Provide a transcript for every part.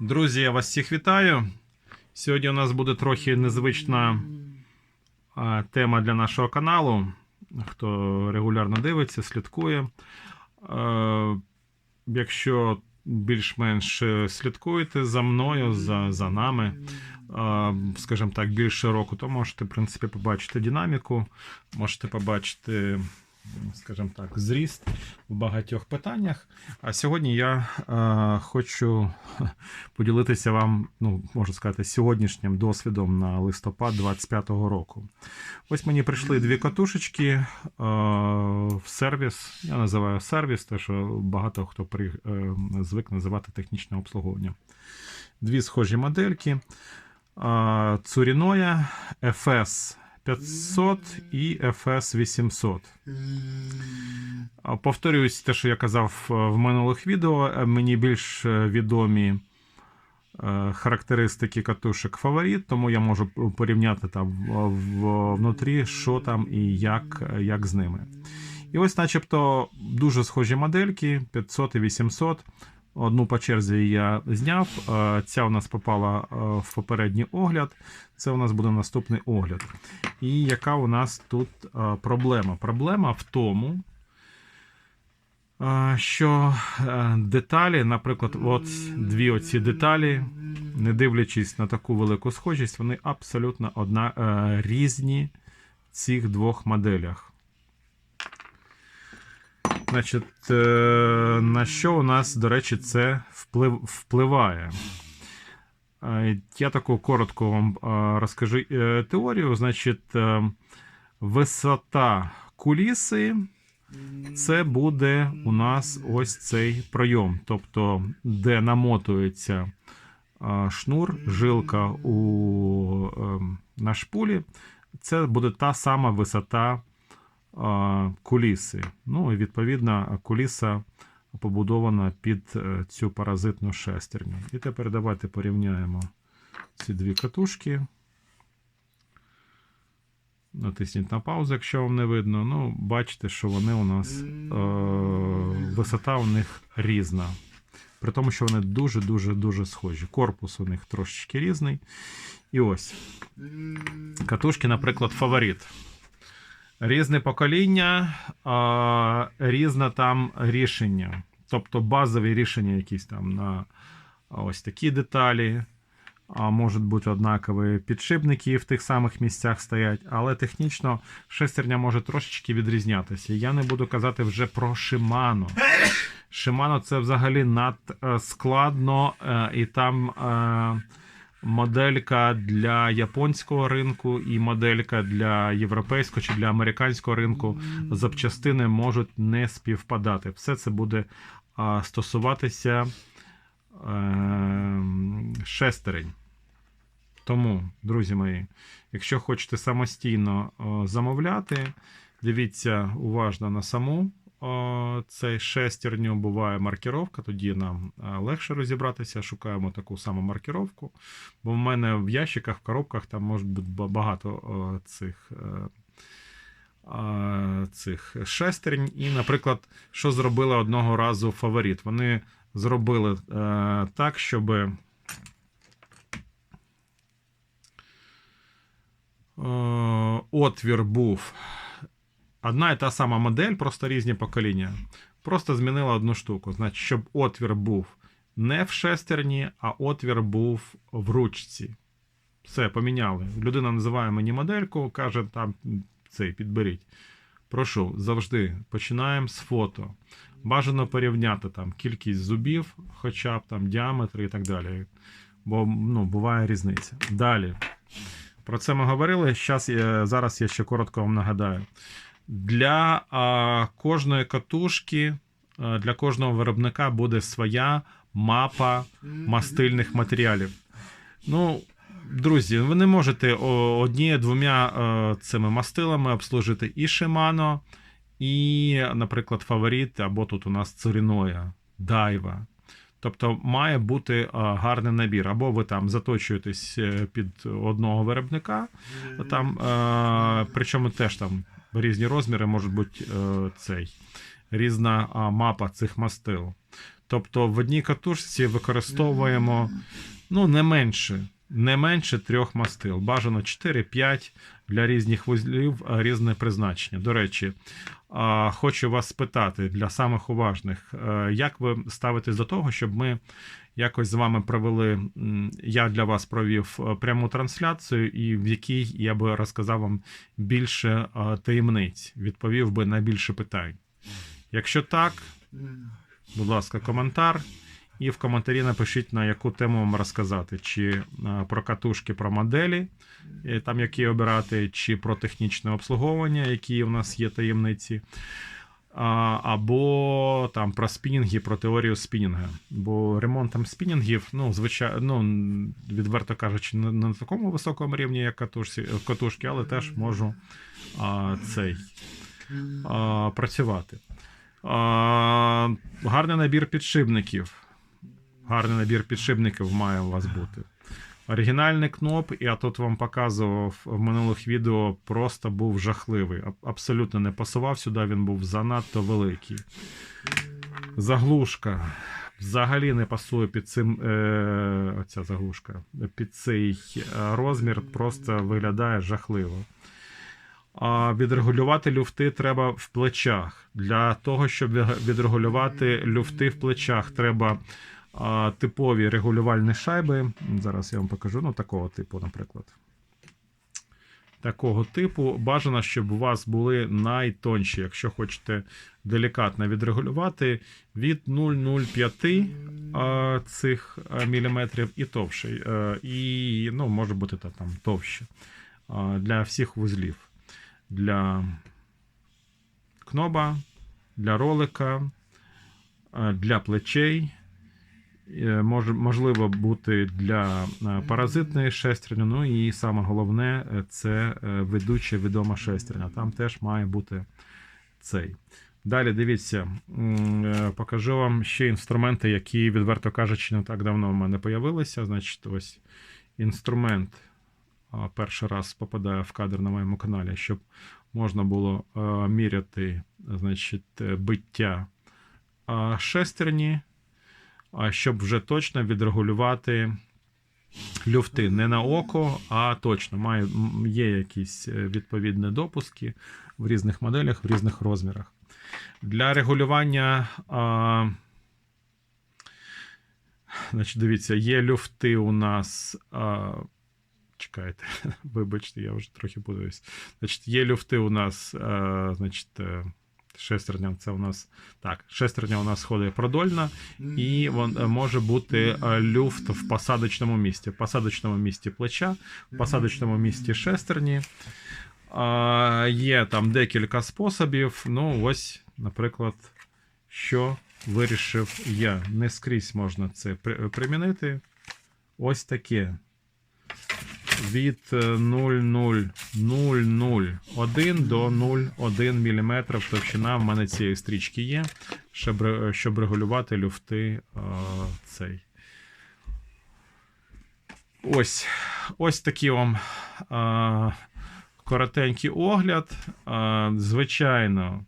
Друзі, я вас всіх вітаю. Сьогодні у нас буде трохи незвична тема для нашого каналу. Хто регулярно дивиться, слідкує. Якщо більш-менш слідкуєте за мною, за, за нами, скажімо так, більше року, то можете, в принципі, побачити динаміку, можете побачити, скажімо так, зріст в багатьох питаннях. А сьогодні я е, хочу поділитися вам, ну, можу сказати, сьогоднішнім досвідом на листопад 25-го року. Ось мені прийшли дві катушечки е, в сервіс. Я називаю сервіс, тому що багато хто при, е, звик називати технічне обслуговування. Дві схожі модельки. Е, Цуріноя FS 500 і FS 800. А, Повторююсь те, що я казав е, в минулих відео. Е, Мені більш е, відомі характеристики катушек фаворит, тому я можу порівняти там внутрі, що там і як, як з ними. І ось, начебто, дуже схожі модельки 500 і 800. Одну по черзі я зняв. е, Ця у нас попала е, в попередній огляд. Це у нас буде наступний огляд. І яка у нас тут е, проблема? Проблема в тому, що деталі, наприклад, от дві оці деталі, не дивлячись на таку велику схожість, вони абсолютно одна, різні в цих двох моделях. Значить, е, на що у нас, до речі, це вплив, впливає? Е, Я таку коротко вам е, розкажу теорію. Значить, висота куліси це буде у нас ось цей пройом, тобто, де намотується шнур, жилка у, на шпулі, це буде та сама висота куліси. Ну і відповідно куліса побудована під е, цю паразитну шестерню. І тепер давайте порівняємо ці дві катушки. Натисніть на паузу, якщо вам не видно. Ну, бачите, що вони у нас е, висота у них різна. При тому, що вони дуже-дуже дуже схожі. Корпус у них трошечки різний. І ось. Катушки, наприклад, фаворит. Різне покоління, різне там рішення. Тобто базові рішення якісь там на ось такі деталі. А можуть бути однакові підшипники в тих самих місцях стоять, але технічно шестерня може трошечки відрізнятися. Я не буду казати вже про Shimano. Shimano це взагалі надскладно, е, і там е, моделька для японського ринку і моделька для європейського чи для американського ринку запчастини можуть не співпадати. Все це буде стосуватися е, шестерень. Тому, друзі мої, якщо хочете самостійно замовляти, дивіться уважно на саму цей шестерню. Буває маркіровка, тоді нам е, легше розібратися. Шукаємо таку саму маркіровку. Бо в мене в ящиках, в коробках там може бути багато цих. е, Цих шестерень. І, наприклад, що зробили одного разу фаворит? Вони зробили е, так, щоб отвір був одна і та сама модель, просто різні покоління. Просто змінила одну штуку. Значить, щоб отвір був не в шестерні, а отвір був в ручці. Все, поміняли. Людина називає мені модельку, каже, там цей підберіть. Прошу, завжди починаємо з фото. Бажано порівняти там кількість зубів, хоча б там діаметри і так далі. Бо ну, буває різниця. Далі. Про це ми говорили. Щас, зараз я ще коротко вам нагадаю. Для а, кожної катушки, для кожного виробника буде своя мапа мастильних матеріалів. Ну, друзі, ви не можете однією-двома цими мастилами обслужити і Shimano, і, наприклад, Фаворит, або тут у нас Цуріноя, Дайва. Тобто має бути гарний набір. Або ви там заточуєтесь е, під одного виробника, там, причому теж там різні розміри можуть бути е, цей, різна мапа цих мастил. Тобто в одній катушці використовуємо ну, не менше, не менше трьох мастил. Бажано 4-5 для різних вузлів різне призначення. До речі, хочу вас спитати для самих уважних, е, як ви ставитесь до того, щоб ми якось з вами провели. Я для вас провів е, пряму трансляцію, і в якій я би розказав вам більше е, таємниць, відповів би на більше питань. Якщо так, будь ласка, коментар. І в коментарі напишіть, на яку тему вам розказати: чи е, про катушки, про моделі, е, там які обирати, чи про технічне обслуговування, які у нас є таємниці, або там про спінінги, про теорію спінінга. Бо ремонтом спінінгів, ну, звичайно, ну, відверто кажучи, не на такому високому рівні, як катушки, але теж можу а, цей а, працювати. А, гарний набір підшипників. Гарний набір підшипників має у вас бути. Оригінальний кноп, я тут вам показував в минулих відео, просто був жахливий. Аб- Абсолютно не пасував сюди, він був занадто великий. Заглушка. Взагалі не пасує під цим. Е, оця заглушка. Під цей е, розмір просто виглядає жахливо. А відрегулювати люфти треба в плечах. Для того, щоб відрегулювати люфти в плечах, треба типові регулювальні шайби. Зараз я вам покажу. Ну, такого типу, наприклад. Такого типу бажано, щоб у вас були найтонші, якщо хочете делікатно відрегулювати від 0,05 а, цих міліметрів і товший. Е, І ну, може бути та, там товще для всіх вузлів. Для кноба, для ролика, для плечей. Е, можливо бути для е, паразитної шестерні. Ну і саме головне е, це ведуча відома шестерня. Там теж має бути цей. Далі дивіться, покажу вам ще інструменти, які, відверто кажучи, не так давно в мене появилися. Значить, ось інструмент перший раз попадає в кадр на моєму каналі, щоб можна було міряти значить, биття шестерні, щоб вже точно відрегулювати люфти не на око, а точно. Має, є якісь е, відповідні допуски в різних моделях, в різних розмірах. Для регулювання. А, значить, дивіться, є люфти у нас. А, чекайте, вибачте, я вже трохи путаюсь. Значить, є люфти у нас, а, значить, е, шестерня, це у нас так, шестерня у нас ходить продольна, і вон, е, може бути е, люфт в посадочному місці. В посадочному місці плеча, в посадочному місці шестерні. А, є там декілька способів. Ну, ось, наприклад, що вирішив я. Не скрізь можна це примінити. Ось таке. Від е, 0,0001 до 0,1 мм товщина в мене цієї стрічки є, щоб, щоб регулювати люфти е, цей. Ось, ось такий вам е, коротенький огляд. Е, звичайно,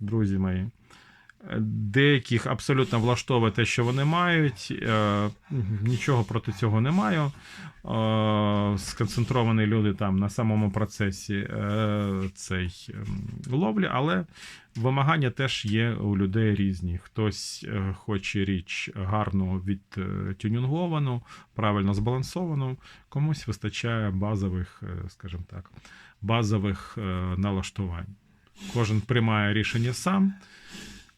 друзі мої, деяких абсолютно влаштовує те, що вони мають. Е, Нічого проти цього не маю. Е, Сконцентровані люди там на самому процесі е, цей ем, ловлі, але вимагання теж є у людей різні. Хтось хоче річ гарну відтюнінговану, правильно збалансовану, комусь вистачає базових, скажімо так, базових налаштувань. Кожен приймає рішення сам.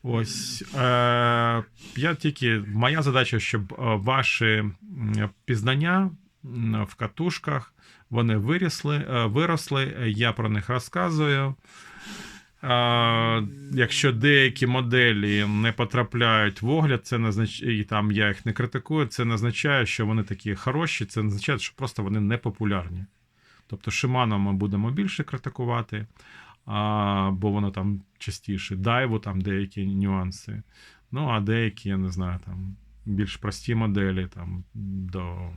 Ось е, я тільки моя задача, щоб е, ваші пізнання в катушках вони вирісли, е, виросли. Я про них розказую. Якщо деякі моделі не потрапляють в огляд, це не означає, і там я їх не критикую, це не означає, що вони такі хороші, це не означає, що просто вони не популярні. Тобто Shimano ми будемо більше критикувати, бо воно там частіше. Дайву там деякі нюанси. Ну, а деякі, я не знаю, там більш прості моделі там до,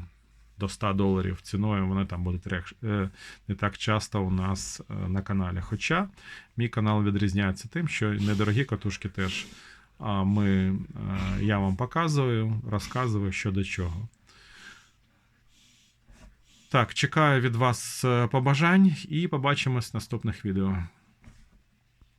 до 100 доларів ціною, вони там будуть е, не так часто у нас е, на каналі. Хоча мій канал відрізняється тим, що недорогі катушки теж ми, е, я вам показую, розказую, що до чого. Так, чекаю від вас побажань і побачимось в наступних відео.